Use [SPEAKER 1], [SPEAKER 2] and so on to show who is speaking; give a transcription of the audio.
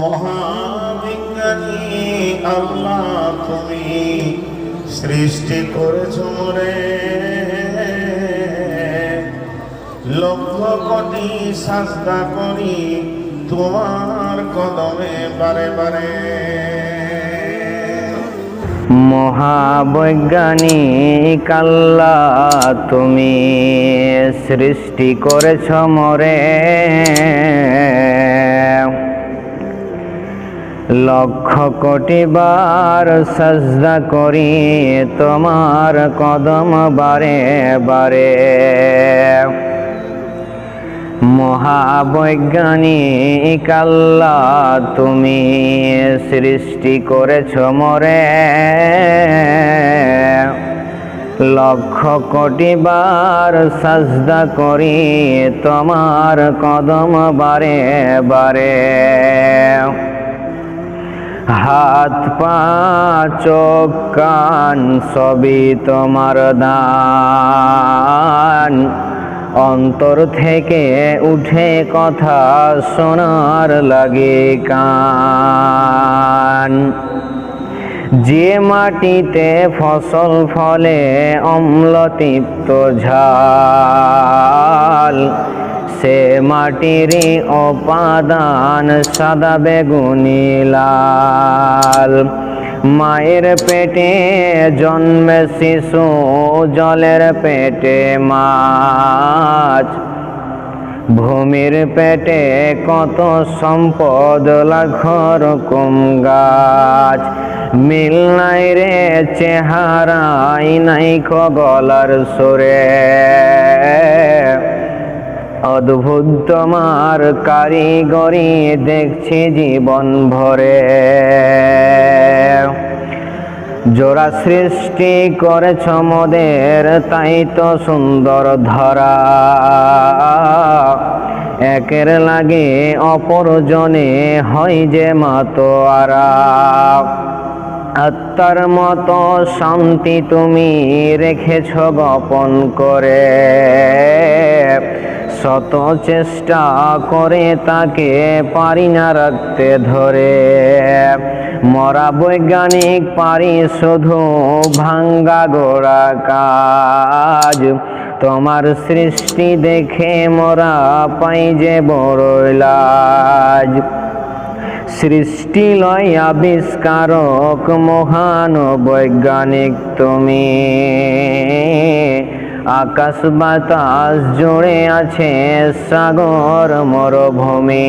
[SPEAKER 1] মহাবিজ্ঞানী আল্লাহ তুমি সৃষ্টি করেছ মরে। লক্ষ কোটি সাজদা করি তোমার কদমে বারে বারে।
[SPEAKER 2] মহাবৈজ্ঞানিক আল্লাহ তুমি সৃষ্টি করেছ মরে। লক্ষ কোটি বার সজদা করি তোমার কদম বারে বারে। মহাবৈজ্ঞানিক আল্লাহ তুমি সৃষ্টি করেছ মরে। লক্ষ কোটি বার সাজদা করি তোমার কদম বারে বারে। হাত, পা, চোখ, কান, সবই তোমার দান। অন্তর থেকে উঠে কথা শোনার লাগে কান। যে মাটিতে ফসল ফলে অম্লতৃপ্ত ঝাল। সে মাটির অপাদান সাদা বেগুনি লাল। মায়ের পেটে জন্মে শিশু, জলের পেটে মাছ। ভূমির পেটে কত সম্পদ লাখ রকম গাছ। মিল নাই রে চেহারাই নাই গলার সুরে। অদ্ভুত তোমার কারিগরি দেখছি জীবন ভরে। জোড়া সৃষ্টি করেছ মোদের, তাই তো সুন্দর ধরা। একের লাগে অপরজনে হয় যে মাতোয়ারা। আত্মার মতো শান্তি তুমি রেখেছ গোপন করে। শত চেষ্টা করে তাকে পারি না রাখতে ধরে। মরা বৈজ্ঞানিক পারি শুধু ভাঙ্গা গোড়া কাজ। তোমার সৃষ্টি দেখে মোরা পাই যে বড় লাজ। সৃষ্টি লয় আবিষ্কারক, মহান বৈজ্ঞানিক তুমি। আকাশ বাতাস জুড়ে আছে সাগর মরুভূমি।